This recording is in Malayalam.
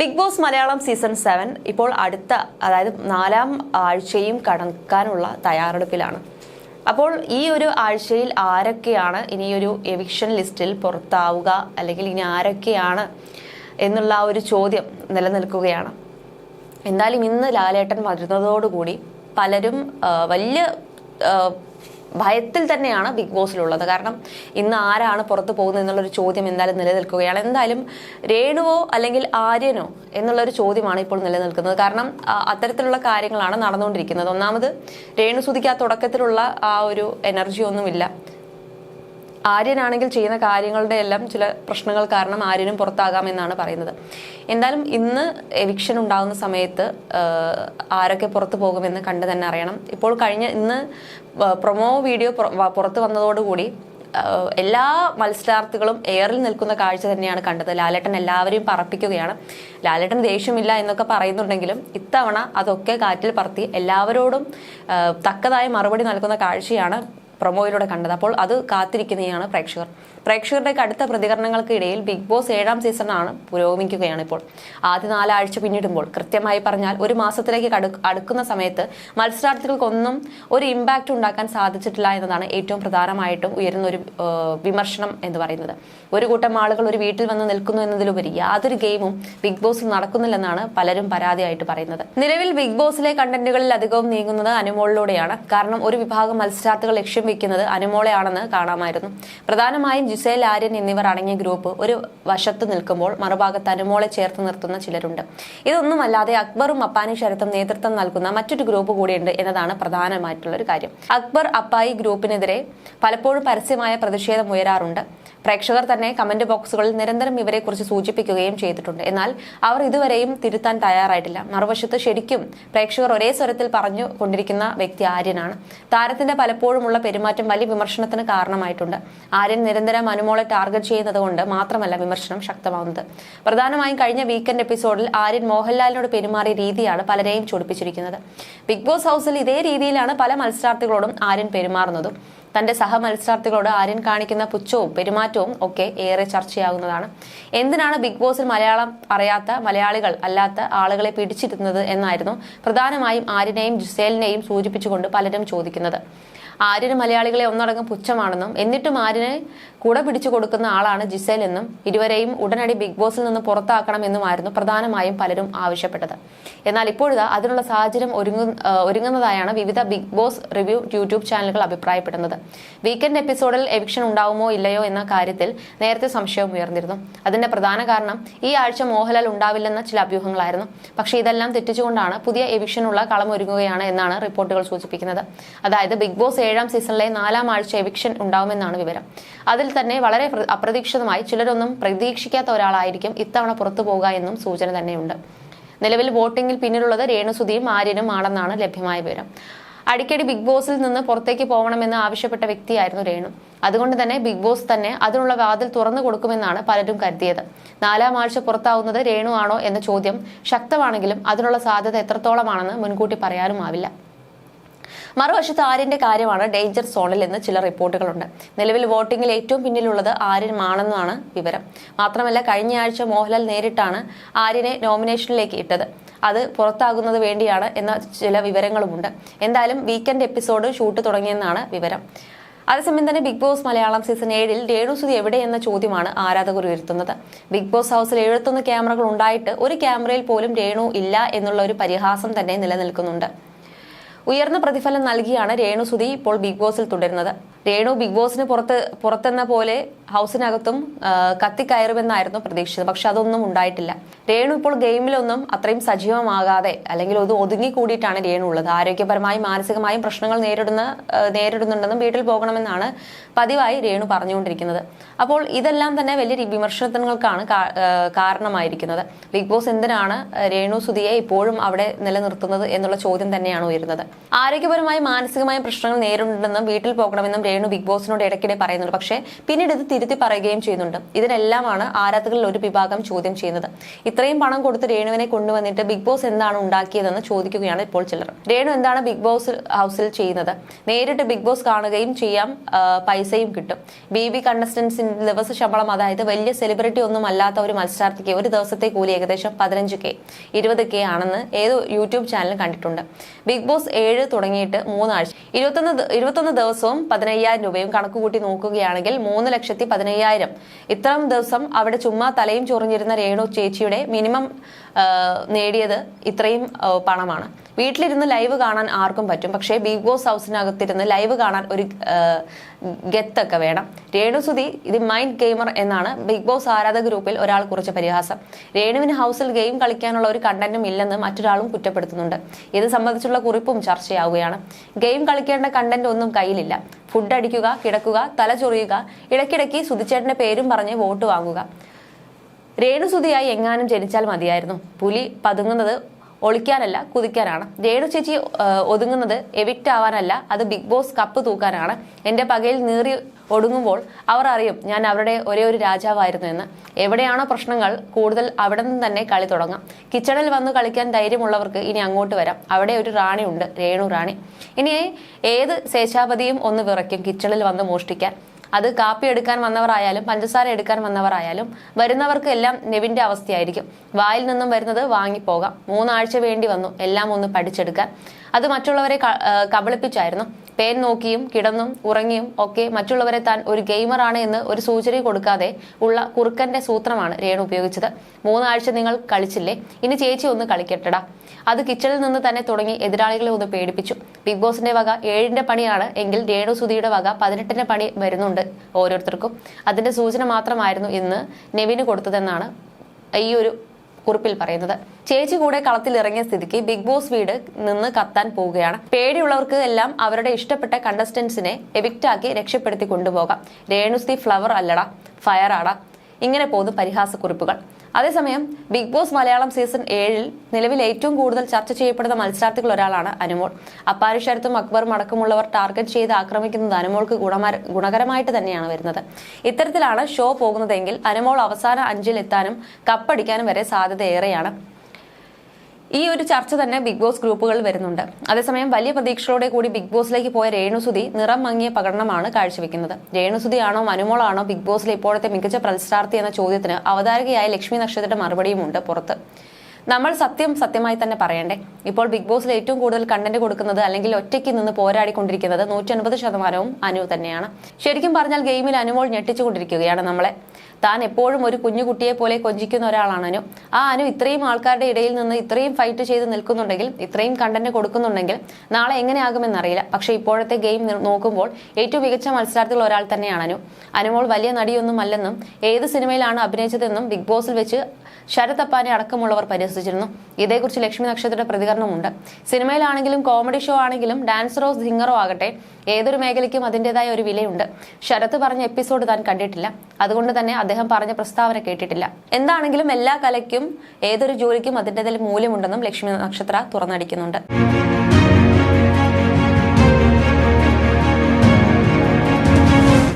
Bigg Boss Malayalam season seven ഇപ്പോൾ അടുത്ത അതായത് നാലാം ആഴ്ചയും കടക്കാനുള്ള തയ്യാറെടുപ്പിലാണ്. അപ്പോൾ ഈ ഒരു ആഴ്ചയിൽ ആരൊക്കെയാണ് ഇനിയൊരു എവിക്ഷൻ ലിസ്റ്റിൽ പുറത്താവുക അല്ലെങ്കിൽ ഇനി ആരൊക്കെയാണ് എന്നുള്ള ഒരു ചോദ്യം നിലനിൽക്കുകയാണ്. എന്തായാലും ഇന്ന് ലാലേട്ടൻ വരുന്നതോടുകൂടി പലരും വലിയ ഭയത്തിൽ തന്നെയാണ് ബിഗ് ബോസിലുള്ളത്. കാരണം ഇന്ന് ആരാണ് പുറത്തു പോകുന്നത് എന്നുള്ളൊരു ചോദ്യം എന്തായാലും നിലനിൽക്കുകയാണ്. എന്തായാലും രേണുവോ അല്ലെങ്കിൽ ആര്യനോ എന്നുള്ളൊരു ചോദ്യമാണ് ഇപ്പോൾ നിലനിൽക്കുന്നത്. കാരണം അത്തരത്തിലുള്ള കാര്യങ്ങളാണ് നടന്നുകൊണ്ടിരിക്കുന്നത്. ഒന്നാമത് രേണുസുതിക്ക് ആ തുടക്കത്തിലുള്ള ആ ഒരു എനർജി ഒന്നുമില്ല. ആര്യനാണെങ്കിൽ ചെയ്യുന്ന കാര്യങ്ങളുടെ എല്ലാം ചില പ്രശ്നങ്ങൾ കാരണം ആര്യനും പുറത്താകാമെന്നാണ് പറയുന്നത്. എന്തായാലും ഇന്ന് എവിക്ഷൻ ഉണ്ടാകുന്ന സമയത്ത് ആരൊക്കെ പുറത്തു പോകുമെന്ന് കണ്ടു തന്നെ അറിയണം. ഇപ്പോൾ കഴിഞ്ഞ ഇന്ന് പ്രൊമോ വീഡിയോ പുറത്തു വന്നതോടുകൂടി എല്ലാ മത്സരാർത്ഥികളും എയറിൽ നിൽക്കുന്ന കാഴ്ച തന്നെയാണ് കണ്ടത്. ലാലേട്ടൻ എല്ലാവരെയും പറപ്പിക്കുകയാണ്. ലാലേട്ടൻ ദേഷ്യമില്ല എന്നൊക്കെ പറയുന്നുണ്ടെങ്കിലും ഇത്തവണ അതൊക്കെ കാറ്റിൽ പറത്തി എല്ലാവരോടും തക്കതായ മറുപടി നൽകുന്ന കാഴ്ചയാണ് പ്രൊമോയിലൂടെ കണ്ടത്. അപ്പോൾ അത് കാത്തിരിക്കുന്നതാണ് പ്രേക്ഷകർ. പ്രേക്ഷകരുടെ കടുത്ത പ്രതികരണങ്ങൾക്കിടയിൽ ബിഗ് ബോസ് ഏഴാം സീസണാണ് പുരോഗമിക്കുകയാണ് ഇപ്പോൾ. ആദ്യ നാലാഴ്ച പിന്നിടുമ്പോൾ കൃത്യമായി പറഞ്ഞാൽ ഒരു മാസത്തിലേക്ക് അടുക്കുന്ന സമയത്ത് മത്സരാർത്ഥികൾക്കൊന്നും ഒരു ഇമ്പാക്റ്റ് ഉണ്ടാക്കാൻ സാധിച്ചിട്ടില്ല എന്നതാണ് ഏറ്റവും പ്രധാനമായിട്ടും ഉയരുന്ന ഒരു വിമർശനം എന്ന് പറയുന്നത്. ഒരു കൂട്ടം ആളുകൾ ഒരു വീട്ടിൽ വന്ന് നിൽക്കുന്നു എന്നതിലുപരി യാതൊരു ഗെയിമും ബിഗ് ബോസിൽ നടക്കുന്നില്ലെന്നാണ് പലരും പരാതിയായിട്ട് പറയുന്നത്. നിലവിൽ ബിഗ് ബോസിലെ കണ്ടന്റുകളിൽ അധികവും നീങ്ങുന്നത് അനുമോളിലൂടെയാണ്. കാരണം ഒരു വിഭാഗം മത്സരാർത്ഥികൾ ലക്ഷ്യം വെക്കുന്നത് അനുമോളയാണെന്ന് കാണാമായിരുന്നു. പ്രധാനമായും ജുസേൽ ആര്യൻ എന്നിവർ അടങ്ങിയ ഗ്രൂപ്പ് ഒരു വശത്ത് നിൽക്കുമ്പോൾ മറുഭാഗത്ത് അനുമോളെ ചേർത്ത് നിർത്തുന്ന ചിലരുണ്ട്. ഇതൊന്നുമല്ലാതെ അക്ബറും അപ്പാനി ശരത്തും നേതൃത്വം നൽകുന്ന മറ്റൊരു ഗ്രൂപ്പ് കൂടിയുണ്ട് എന്നതാണ് പ്രധാനമായിട്ടുള്ള ഒരു കാര്യം. അക്ബർ അപ്പായി ഗ്രൂപ്പിനെതിരെ പലപ്പോഴും പരസ്യമായ പ്രതിഷേധം ഉയരാറുണ്ട്. പ്രേക്ഷകർ തന്നെ കമന്റ് ബോക്സുകളിൽ നിരന്തരം ഇവരെക്കുറിച്ച് സൂചിപ്പിക്കുകയും ചെയ്തിട്ടുണ്ട്. എന്നാൽ അവർ ഇതുവരെയും തിരുത്താൻ തയ്യാറായിട്ടില്ല. മറുവശത്ത് ശരിക്കും പ്രേക്ഷകർ ഒരേ സ്വരത്തിൽ പറഞ്ഞു കൊണ്ടിരിക്കുന്ന വ്യക്തി ആര്യനാണ്. താരത്തിന്റെ പലപ്പോഴുമുള്ള പെരുമാറ്റം വലിയ വിമർശനത്തിന് കാരണമായിട്ടുണ്ട്. ആര്യൻ നിരന്തരം അനുമോളെ ടാർഗറ്റ് ചെയ്യുന്നത് മാത്രമല്ല വിമർശനം ശക്തമാവുന്നത്. പ്രധാനമായും കഴിഞ്ഞ വീക്കെൻഡ് എപ്പിസോഡിൽ ആര്യൻ മോഹൻലാലിനോട് പെരുമാറിയ രീതിയാണ് പലരെയും ചൊടിപ്പിച്ചിരിക്കുന്നത്. ബിഗ് ബോസ് ഹൗസിൽ ഇതേ രീതിയിലാണ് പല മത്സരാർത്ഥികളോടും ആര്യൻ പെരുമാറുന്നതും. തന്റെ സഹ മത്സരാർത്ഥികളോട് ആര്യൻ കാണിക്കുന്ന പുച്ഛവും പെരുമാറ്റവും ഒക്കെ ഏറെ ചർച്ചയാകുന്നതാണ്. എന്തിനാണ് ബിഗ് ബോസിൽ മലയാളം അറിയാത്ത മലയാളികൾ അല്ലാത്ത ആളുകളെ പിടിച്ചിരുന്നത് എന്നായിരുന്നു പ്രധാനമായും ആര്യനെയും ജിസേലിനെയും സൂചിപ്പിച്ചുകൊണ്ട് പലരും ചോദിക്കുന്നത്. ആര്യന് മലയാളികളെ ഒന്നടങ്കം പുച്ഛമാണെന്നും എന്നിട്ടും ആര്യനെ കൂടെ പിടിച്ചു കൊടുക്കുന്ന ആളാണ് ജിസേൽ എന്നും ഇരുവരെയും ഉടനടി ബിഗ് ബോസിൽ നിന്ന് പുറത്താക്കണമെന്നുമായിരുന്നു പ്രധാനമായും പലരും ആവശ്യപ്പെട്ടത്. എന്നാൽ ഇപ്പോഴിതാ അതിനുള്ള സാഹചര്യം ഒരുങ്ങു ഒരുങ്ങുന്നതായാണ് വിവിധ ബിഗ് ബോസ് റിവ്യൂ യൂട്യൂബ് ചാനലുകൾ അഭിപ്രായപ്പെടുന്നത്. വീക്കെൻഡ് എപ്പിസോഡിൽ എവിക്ഷൻ ഉണ്ടാവുമോ ഇല്ലയോ എന്ന കാര്യത്തിൽ നേരത്തെ സംശയം ഉയർന്നിരുന്നു. അതിന്റെ പ്രധാന കാരണം ഈ ആഴ്ച മോഹൻലാൽ ഉണ്ടാവില്ലെന്ന ചില അഭ്യൂഹങ്ങളായിരുന്നു. പക്ഷേ ഇതെല്ലാം തെറ്റിച്ചുകൊണ്ടാണ് പുതിയ എവിക്ഷനുള്ള കളമൊരുങ്ങുകയാണ് എന്നാണ് റിപ്പോർട്ടുകൾ സൂചിപ്പിക്കുന്നത്. അതായത് ബിഗ് ബോസ് ഏഴാം സീസണിലെ നാലാം ആഴ്ച എവിക്ഷൻ ഉണ്ടാവുമെന്നാണ് വിവരം. അതിൽ തന്നെ വളരെ അപ്രതീക്ഷിതമായി ചിലരൊന്നും പ്രതീക്ഷിക്കാത്ത ഒരാളായിരിക്കും ഇത്തവണ പുറത്തു പോകുക എന്നും സൂചന തന്നെയുണ്ട്. നിലവിൽ വോട്ടിംഗിൽ പിന്നിലുള്ളത് രേണുസുതിയും ആര്യനും ആണെന്നാണ് ലഭ്യമായ വിവരം. അടിക്കടി ബിഗ് ബോസിൽ നിന്ന് പുറത്തേക്ക് പോകണമെന്ന് ആവശ്യപ്പെട്ട വ്യക്തിയായിരുന്നു രേണു. അതുകൊണ്ട് തന്നെ ബിഗ് ബോസ് തന്നെ അതിനുള്ള വാതിൽ തുറന്നു കൊടുക്കുമെന്നാണ് പലരും കരുതിയത്. നാലാം ആഴ്ച പുറത്താവുന്നത് രേണു ആണോ എന്ന ചോദ്യം ശക്തമാണെങ്കിലും അതിനുള്ള സാധ്യത എത്രത്തോളമാണെന്ന് മുൻകൂട്ടി പറയാനുമാവില്ല. മറുവശത്ത് ആര്യന്റെ കാര്യമാണ് ഡേഞ്ചർ സോണിൽ എന്ന് ചില റിപ്പോർട്ടുകളുണ്ട്. നിലവിൽ വോട്ടിംഗിൽ ഏറ്റവും പിന്നിലുള്ളത് ആര്യനാണെന്നാണ് വിവരം. മാത്രമല്ല കഴിഞ്ഞ ആഴ്ച മോഹൻലാൽ നേരിട്ടാണ് ആര്യനെ നോമിനേഷനിലേക്ക് ഇട്ടത്. അത് പുറത്താകുന്നത് വേണ്ടിയാണ് എന്ന ചില വിവരങ്ങളുമുണ്ട്. എന്തായാലും വീക്കെൻഡ് എപ്പിസോഡ് ഷൂട്ട് തുടങ്ങിയെന്നാണ് വിവരം. അതേസമയം തന്നെ ബിഗ് ബോസ് മലയാളം സീസൺ ഏഴിൽ രേണുസുതി എവിടെ എന്ന ചോദ്യമാണ് ആരാധകർ ഉയർത്തുന്നത്. ബിഗ് ബോസ് ഹൗസിൽ എഴുപത്തൊന്ന് ക്യാമറകൾ ഉണ്ടായിട്ട് ഒരു ക്യാമറയിൽ പോലും രേണു ഇല്ല എന്നുള്ള ഒരു പരിഹാസം തന്നെ നിലനിൽക്കുന്നുണ്ട്. ഉയർന്ന പ്രതിഫലം നൽകിയാണ് രേണുസുതി ഇപ്പോൾ ബിഗ് ബോസിൽ തുടരുന്നത്. രേണു ബിഗ് ബോസിന് പുറത്ത് പുറത്തെന്ന പോലെ ഹൗസിനകത്തും കത്തി കത്തിക്കയറുമെന്നായിരുന്നു പ്രതീക്ഷിച്ചത്. പക്ഷെ അതൊന്നും ഉണ്ടായിട്ടില്ല. രേണു ഇപ്പോൾ ഗെയിമിലൊന്നും അത്രയും സജീവമാകാതെ അല്ലെങ്കിൽ ഒന്ന് ഒതുങ്ങി കൂടിയിട്ടാണ് രേണു ഉള്ളത്. ആരോഗ്യപരമായും മാനസികമായും പ്രശ്നങ്ങൾ നേരിടുന്ന നേരിടുന്നുണ്ടെന്നും വീട്ടിൽ പോകണമെന്നാണ് പതിവായി രേണു പറഞ്ഞുകൊണ്ടിരിക്കുന്നത്. അപ്പോൾ ഇതെല്ലാം തന്നെ വലിയ വിമർശനങ്ങൾക്കാണ് കാരണമായിരിക്കുന്നത്. ബിഗ് ബോസ് എന്തിനാണ് രേണു സുധിയെ ഇപ്പോഴും അവിടെ നിലനിർത്തുന്നത് എന്നുള്ള ചോദ്യം തന്നെയാണ് ഉയരുന്നത്. ആരോഗ്യപരമായും മാനസികമായും പ്രശ്നങ്ങൾ നേരിടുന്നുണ്ടെന്നും വീട്ടിൽ പോകണമെന്നും രേണു ബിഗ് ബോസിനോട് ഇടയ്ക്കിടെ പറയുന്നുണ്ട്. പക്ഷേ പിന്നീട് ഇത് തിരുത്തി പറയുകയും ചെയ്യുന്നുണ്ട്. ഇതിനെല്ലാമാണ് ആരാധകരിൽ ഒരു വിഭാഗം ചോദ്യം ചെയ്യുന്നത്. ഇത്രയും പണം കൊടുത്ത് രേണുവിനെ കൊണ്ടുവന്നിട്ട് ബിഗ് ബോസ് എന്താണ് ഉണ്ടാക്കിയതെന്ന് ചോദിക്കുകയാണ് ഇപ്പോൾ ചിലർ. രേണു എന്താണ് ബിഗ് ബോസ് ഹൗസിൽ ചെയ്യുന്നത്? നേരിട്ട് ബിഗ് ബോസ് കാണുകയും ചെയ്യാം പൈസയും കിട്ടും. ബി ബി കണ്ടസ്റ്റൻസിന്റെ ദിവസ ശമ്പളം അതായത് വലിയ സെലിബ്രിറ്റി ഒന്നും അല്ലാത്ത ഒരു മത്സരാർത്ഥിക്ക് ഒരു ദിവസത്തെ കൂലി ഏകദേശം പതിനഞ്ച് കെ ഇരുപത് കെ ആണെന്ന് ഏത് യൂട്യൂബ് ചാനലും കണ്ടിട്ടുണ്ട്. ബിഗ് ബോസ് ഏഴ് തുടങ്ങിയിട്ട് മൂന്നാഴ്ച. ഇരുപത്തൊന്ന് ഇരുപത്തൊന്ന് ദിവസവും പതിനയ്യായിരം രൂപയും കണക്ക് കൂട്ടി നോക്കുകയാണെങ്കിൽ മൂന്ന് ലക്ഷത്തി പതിനയ്യായിരം. ഇത്രയും ദിവസം അവിടെ ചുമ്മാ തലയും ചൊറിഞ്ഞിരുന്ന രേണു ചേച്ചിയുടെ മിനിമം നേടിയത് ഇത്രയും പണമാണ്. വീട്ടിലിരുന്ന് ലൈവ് കാണാൻ ആർക്കും പറ്റും. പക്ഷേ ബിഗ് ബോസ് ഹൗസിനകത്തിരുന്ന് ലൈവ് കാണാൻ ഒരു ഗത്തൊക്കെ വേണം. രേണുസുതി ഇത് മൈൻഡ് ഗെയിമർ എന്നാണ് ബിഗ് ബോസ് ആരാധക ഗ്രൂപ്പിൽ ഒരാൾ കുറിച്ച പരിഹാസം. രേണുവിന് ഹൗസിൽ ഗെയിം കളിക്കാനുള്ള ഒരു കണ്ടന്റും ഇല്ലെന്ന് മറ്റൊരാളും കുറ്റപ്പെടുത്തുന്നുണ്ട്. ഇത് സംബന്ധിച്ചുള്ള കുറിപ്പും ചർച്ചയാവുകയാണ്. ഗെയിം കളിക്കേണ്ട കണ്ടന്റ് ഒന്നും കയ്യിലില്ല. ഫുഡ് അടിക്കുക കിടക്കുക തല ചൊറിയുക ഇടയ്ക്കിടയ്ക്ക് സുധിച്ചേട്ടന്റെ പേരും പറഞ്ഞ് വോട്ട് വാങ്ങുക. രേണുസുതിയായി എങ്ങാനും ജനിച്ചാൽ മതിയായിരുന്നു. പുലി പതുങ്ങുന്നത് ഒളിക്കാനല്ല കുതിക്കാനാണ്. രേണു ചേച്ചി ഒതുങ്ങുന്നത് എവിക്റ്റ് ആവാനല്ല അത് ബിഗ് ബോസ് കപ്പ് തൂക്കാനാണ്. എന്റെ പകയിൽ നീറി ഒടുങ്ങുമ്പോൾ അവർ അറിയും ഞാൻ അവരുടെ ഒരേ ഒരു രാജാവായിരുന്നു എന്ന്. എവിടെയാണോ പ്രശ്നങ്ങൾ കൂടുതൽ അവിടെ നിന്ന് തന്നെ കളി തുടങ്ങാം. കിച്ചണിൽ വന്ന് കളിക്കാൻ ധൈര്യമുള്ളവർക്ക് ഇനി അങ്ങോട്ട് വരാം. അവിടെ ഒരു റാണിയുണ്ട് രേണു റാണി. ഇനി ഏത് ശേഷാപതിയും ഒന്ന് വിറയ്ക്കും കിച്ചണിൽ വന്ന് മോഷ്ടിക്കാൻ. അത് കാപ്പി എടുക്കാൻ വന്നവരായാലും പഞ്ചസാര എടുക്കാൻ വന്നവരായാലും വരുന്നവർക്ക് എല്ലാം നെവിന്റെ അവസ്ഥയായിരിക്കും. വായിൽ നിന്നും വരുന്നത് വാങ്ങിപ്പോകാം. മൂന്നാഴ്ച വേണ്ടി വന്നു. എല്ലാം ഒന്ന് പഠിച്ചെടുക്കാൻ. അത് മറ്റുള്ളവരെ കബളിപ്പിച്ചായിരുന്നു. പേൻ നോക്കിയും കിടന്നും ഉറങ്ങിയും ഒക്കെ മറ്റുള്ളവരെ താൻ ഒരു ഗെയിമറാണ് എന്ന് ഒരു സൂചന കൊടുക്കാതെ ഉള്ള കുറുക്കന്റെ സൂത്രമാണ് രേണു ഉപയോഗിച്ചത്. മൂന്നാഴ്ച നിങ്ങൾ കളിച്ചില്ലേ? ഇനി ചേച്ചി ഒന്ന് കളിക്കട്ടടാ. അത് കിച്ചണിൽ നിന്ന് തന്നെ തുടങ്ങി എതിരാളികളെ ഒന്ന് പേടിപ്പിച്ചു. ബിഗ് ബോസിന്റെ വക ഏഴിന്റെ പണിയാണ് എങ്കിൽ രേണു സുധിയുടെ വക പതിനെട്ടിന്റെ പണി വരുന്നുണ്ട് ഓരോരുത്തർക്കും. അതിന്റെ സൂചന മാത്രമായിരുന്നു ഇന്ന് നെവിന് കൊടുത്തതെന്നാണ് ഈ ഒരു കുറിപ്പിൽ പറയുന്നത്. ചേച്ചി കൂടെ കളത്തിലിറങ്ങിയ സ്ഥിതിക്ക് ബിഗ് ബോസ് വീട് നിന്ന് കത്താൻ പോവുകയാണ്. പേടിയുള്ളവർക്ക് എല്ലാം അവരുടെ ഇഷ്ടപ്പെട്ട കണ്ടസ്റ്റൻസിനെ എവിക്റ്റാക്കി രക്ഷപ്പെടുത്തി കൊണ്ടുപോകാം. രേണുസ്തി ഫ്ലവർ അല്ലടാ ഫയർ ആടാ. ഇങ്ങനെ പോകുന്നു പരിഹാസ കുറിപ്പുകൾ അതേസമയം ബിഗ് ബോസ് മലയാളം സീസൺ ഏഴിൽ നിലവിൽ ഏറ്റവും കൂടുതൽ ചർച്ച ചെയ്യപ്പെടുന്ന മത്സരാർത്ഥികൾ ഒരാളാണ് അനുമോൾ. അപ്പാരി ശരത്തും അക്ബറും അടക്കമുള്ളവർ ടാർഗറ്റ് ചെയ്ത് ആക്രമിക്കുന്നത് അനുമോൾക്ക് ഗുണകരമായിട്ട് തന്നെയാണ് വരുന്നത്. ഇത്തരത്തിലാണ് ഷോ പോകുന്നതെങ്കിൽ അനുമോൾ അവസാന അഞ്ചിൽ എത്താനും കപ്പടിക്കാനും വരെ സാധ്യത ഏറെയാണ്. ഈ ഒരു ചർച്ച തന്നെ ബിഗ് ബോസ് ഗ്രൂപ്പുകൾ വരുന്നുണ്ട്. അതേസമയം വലിയ പ്രതീക്ഷകളോടെ കൂടി ബിഗ് ബോസിലേക്ക് പോയ രേണുസുതി നിറം മങ്ങിയ പ്രകടനമാണ് കാഴ്ചവെക്കുന്നത്. രേണുസുതിയാണോ മനുമോളാണോ ബിഗ് ബോസിലെ ഇപ്പോഴത്തെ മികച്ച മത്സരാർത്ഥി എന്ന ചോദ്യത്തിന് അവതാരകയായ ലക്ഷ്മി നക്ഷത്രത്തിന്റെ മറുപടിയുമുണ്ട് പുറത്ത്. നമ്മൾ സത്യം സത്യമായി തന്നെ പറയണ്ടേ? ഇപ്പോൾ ബിഗ് ബോസിൽ ഏറ്റവും കൂടുതൽ കണ്ടന്റ് കൊടുക്കുന്നത് അല്ലെങ്കിൽ ഒറ്റയ്ക്ക് നിന്ന് പോരാടിക്കൊണ്ടിരിക്കുന്നത് നൂറ്റി അൻപത് ശതമാനവും അനു തന്നെയാണ്. ശരിക്കും പറഞ്ഞാൽ ഗെയിമിൽ അനുമോൾ ഞെട്ടിച്ചുകൊണ്ടിരിക്കുകയാണ് നമ്മളെ. താൻ എപ്പോഴും ഒരു കുഞ്ഞുകുട്ടിയെ പോലെ കൊഞ്ചിക്കുന്ന ഒരാളാണ് അനു. ആ അനു ഇത്രയും ആൾക്കാരുടെ ഇടയിൽ നിന്ന് ഇത്രയും ഫൈറ്റ് ചെയ്ത് നിൽക്കുന്നുണ്ടെങ്കിൽ ഇത്രയും കണ്ടന്റ് കൊടുക്കുന്നുണ്ടെങ്കിൽ നാളെ എങ്ങനെയാകുമെന്നറിയില്ല. പക്ഷേ ഇപ്പോഴത്തെ ഗെയിം നോക്കുമ്പോൾ ഏറ്റവും മികച്ച മത്സരാർത്ഥികൾ ഒരാൾ തന്നെയാണ് അനു. അനുമോൾ വലിയ നടിയൊന്നും അല്ലെന്നും ഏത് സിനിമയിലാണ് അഭിനയിച്ചതെന്നും ബിഗ് ബോസിൽ വെച്ച് ശരത് അപ്പാനെ അടക്കമുള്ളവർ പരിഹസിച്ചിരുന്നു. ഇതേക്കുറിച്ച് ലക്ഷ്മി നക്ഷത്രയുടെ പ്രതികരണമുണ്ട്. സിനിമയിലാണെങ്കിലും കോമഡി ഷോ ആണെങ്കിലും ഡാൻസറോ സിംഗറോ ആകട്ടെ ഏതൊരു മേഖലയ്ക്കും അതിന്റെതായ ഒരു വിലയുണ്ട്. ശരത് പറഞ്ഞ എപ്പിസോഡ് താൻ കണ്ടിട്ടില്ല. അതുകൊണ്ട് തന്നെ അദ്ദേഹം പറഞ്ഞ പ്രസ്താവന കേട്ടിട്ടില്ല. എന്താണെങ്കിലും എല്ലാ കലയ്ക്കും ഏതൊരു ജോലിക്കും അതിന്റെതായ മൂല്യമുണ്ടെന്നും ലക്ഷ്മി നക്ഷത്ര തുറന്നടിക്കുന്നുണ്ട്.